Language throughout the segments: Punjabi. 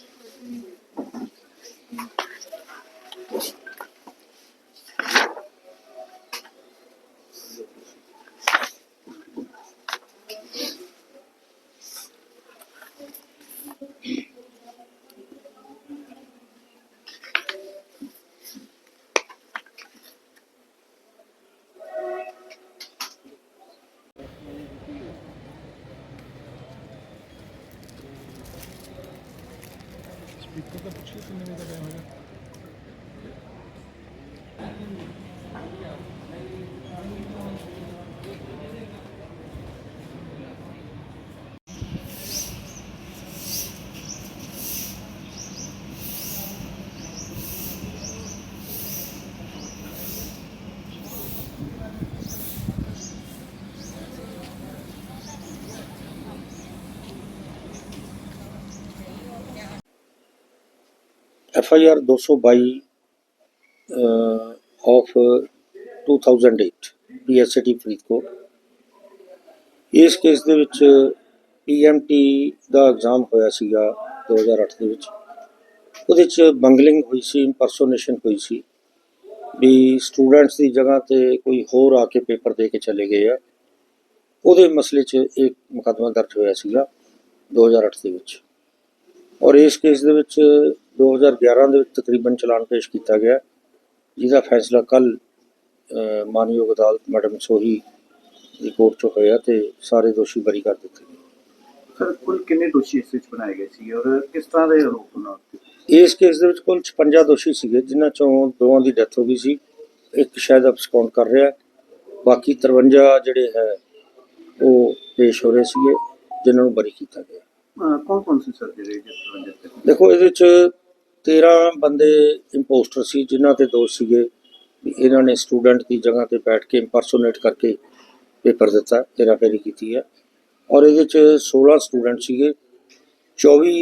But ਸਪੀਕਰ ਦਾ ਪੁੱਛਿਆ ਕਿੰਨੇ ਵਜੇ F I R 222 of 2008 T Faridkot ਇਸ ਕੇਸ ਦੇ ਵਿੱਚ ਪੀ ਐੱਮ ਟੀ ਦਾ ਐਗਜ਼ਾਮ ਹੋਇਆ ਸੀਗਾ 2008 ਦੇ ਵਿੱਚ। ਉਹਦੇ ਚ ਬੰਗਲਿੰਗ ਹੋਈ ਸੀ ਇੰਪਰਸੋਨੇਸ਼ਨ ਹੋਈ ਸੀ। ਵੀ ਸਟੂਡੈਂਟਸ ਦੀ ਜਗ੍ਹਾ ਤੇ ਕੋਈ ਹੋਰ ਆ ਕੇ ਪੇਪਰ ਦੇ ਕੇ ਚਲੇ ਗਏ ਆ। ਉਹਦੇ ਮਸਲੇ 'ਚ ਇੱਕ ਮੁਕੱਦਮਾ ਦਰਜ ਹੋਇਆ ਸੀਗਾ 2008 ਦੇ ਵਿੱਚ। ਔਰ ਇਸ ਕੇਸ ਦੇ ਵਿੱਚ 2011 ਦੇ ਵਿੱਚ ਤਕਰੀਬਨ ਚਲਾਨ ਪੇਸ਼ ਕੀਤਾ ਗਿਆ। ਜਿਹਦਾ ਫੈਸਲਾ ਕੱਲ ਮਾਨਯੋਗ ਅਦਾਲਤ ਮੈਡਮ ਸੋਹੀ ਦੀ ਕੋਰਟ 'ਚ ਹੋਇਆ ਤੇ ਸਾਰੇ ਦੋਸ਼ੀ ਬਰੀ ਕਰ ਦਿੱਤੇ ਗਏ। ਸਰ ਕੁੱਲ ਕਿੰਨੇ ਦੋਸ਼ੀ ਇਸ ਵਿੱਚ ਬਣਾਏ ਗਏ ਸੀ ਔਰ ਕਿਸ ਤਰ੍ਹਾਂ ਦੇ ਆਰੋਪ ਉਹਨਾਂ ਉੱਤੇ? ਇਸ ਕੇਸ ਦੇ ਵਿੱਚ ਕੁੱਲ 56 ਦੋਸ਼ੀ ਸੀਗੇ ਜਿਨ੍ਹਾਂ ਚੋਂ ਦੋਵਾਂ ਦੀ ਡੈਥ ਹੋ ਗਈ ਸੀ। ਇੱਕ ਸ਼ਾਇਦ ਅਬਸਕਾਉਂਡ ਕਰ ਰਿਹਾ ਬਾਕੀ 53 ਜਿਹੜੇ ਹੈ ਉਹ ਪੇਸ਼ ਹੋ ਰਹੇ ਸੀਗੇ ਜਿਨ੍ਹਾਂ ਨੂੰ ਬਰੀ ਕੀਤਾ ਗਿਆ। ਕੌਣ ਕੌਣ ਸੀ ਸਰ ਜਿਹੜੇ ਜਿਸ ਦੇਖੋ, ਇਹਦੇ ਚ 13 ਬੰਦੇ ਇੰਪੋਸਟਰ ਸੀ, ਜਿਨ੍ਹਾਂ ਤੇ ਦੋਸ਼ ਸੀਗੇ ਵੀ ਇਹਨਾਂ ਨੇ ਸਟੂਡੈਂਟ ਦੀ ਜਗ੍ਹਾ ਤੇ ਬੈਠ ਕੇ ਇੰਪਰਸੋਨੇਟ ਕਰਕੇ ਪੇਪਰ ਦਿੱਤਾ ਤੇਰਾ ਫੇਰੀ ਕੀਤੀ ਹੈ। ਔਰ ਇਹਦੇ ਚ 16 ਸਟੂਡੈਂਟ ਸੀਗੇ 24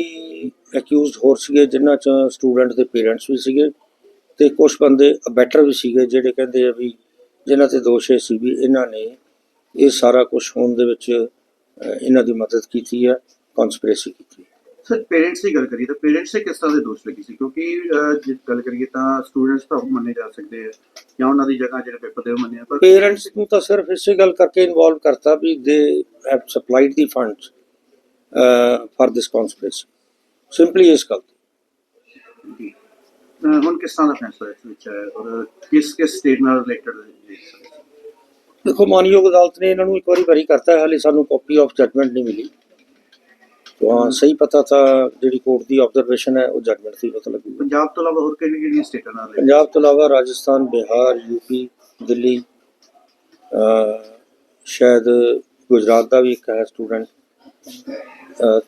ਅਕਿਊਜ਼ਡ ਹੋਰ ਸੀਗੇ, ਜਿਨ੍ਹਾਂ ਚ ਸਟੂਡੈਂਟ ਦੇ ਪੇਰੈਂਟਸ ਵੀ ਸੀਗੇ ਤੇ ਕੁਝ ਬੰਦੇ ਅਬੈਟਰ ਵੀ ਸੀਗੇ, ਜਿਹੜੇ ਕਹਿੰਦੇ ਆ ਵੀ ਜਿਨ੍ਹਾਂ ਤੇ ਦੋਸ਼ ਇਹ ਸੀ ਵੀ ਇਹਨਾਂ ਨੇ ਇਹ ਸਾਰਾ ਕੁਝ ਹੋਣ ਦੇ ਵਿੱਚ ਇਹਨਾਂ ਦੀ ਮਦਦ ਕੀਤੀ ਹੈ। ਕਨਸਪੀਰੇਸੀ ਕੀਤੀ ਹੈ। ਸਰ ਪੇਰੈਂਟਸ ਦੀ ਗੱਲ ਕਰੀਏ ਤਾਂ ਪੇਰੈਂਟਸ ਤੇ ਕਿਸ ਤਰ੍ਹਾਂ ਦੇ ਦੋਸ਼ ਲੱਗੇ ਸੀ? ਕਿਉਂਕਿ ਅਹ, ਜੇ ਗੱਲ ਕਰੀਏ ਤਾਂ ਸਟੂਡੈਂਟਸ ਤਾਂ ਉਹ ਮੰਨੇ ਜਾ ਸਕਦੇ ਆ ਜਾਂ ਉਹਨਾਂ ਦੀ ਜਗ੍ਹਾ ਜਿਹੜੇ ਪੇਪਰ ਦੇ ਉਹ ਮੰਨੇ ਆ ਪਰ ਪੇਰੈਂਟਸ ਨੂੰ ਤਾਂ ਸਿਰਫ ਇਸੇ ਗੱਲ ਕਰਕੇ ਇਨਵੋਲਵ ਕਰਤਾ we they have supplied the funds for this conspiracy simply ਇਸ ਗੱਲ ਤੇ। ਜੀ। ਅਹ, ਹੁਣ ਕਿਸ ਤਰ੍ਹਾਂ ਦਾ ਫੈਸਲਾ ਇਸ ਵਿੱਚ ਹੈ ਔਰ ਕਿਸ ਕਿਸ ਸਟੇਟ ਨਾਲ ਰਿਲੇਟਡ ਦੇਖੋ ਮਾਨਯੋਗ ਅਦਾਲਤ ਨੇ ਇਹਨਾਂ ਨੂੰ ਇੱਕ ਵਾਰੀ ਬਰੀ ਕਰਤਾ ਹੈ ਹਾਲੇ ਸਾਨੂੰ ਕਾਪੀ ਆਫ ਜਜਮੈਂਟ ਨਹੀਂ ਮਿਲੀ। ਤਾਂ ਸਹੀ ਪਤਾ ਤਾਂ ਜਿਹੜੀ ਕੋਰਟ ਦੀ ਆਬਜ਼ਰਵੇਸ਼ਨ ਹੈ ਉਹ ਜਜਮੈਂਟ ਦੀ ਪਤਾ ਲੱਗੂਗਾ। ਪੰਜਾਬ ਤੋਂ ਇਲਾਵਾ ਹੋਰ ਕਿਹੜੀ ਕਿਹੜੀਆਂ ਸਟੇਟਾਂ ਨਾਲ? ਪੰਜਾਬ ਤੋਂ ਇਲਾਵਾ ਰਾਜਸਥਾਨ ਬਿਹਾਰ ਯੂਪੀ ਦਿੱਲੀ ਸ਼ਾਇਦ ਗੁਜਰਾਤ ਦਾ ਵੀ ਇੱਕ ਹੈ ਸਟੂਡੈਂਟ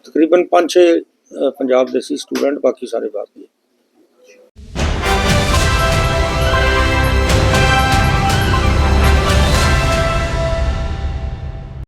ਤਕਰੀਬਨ 5-6 ਪੰਜਾਬ ਦੇ ਸੀ ਸਟੂਡੈਂਟ ਬਾਕੀ ਸਾਰੇ ਬਾਹਰ ਦੇ।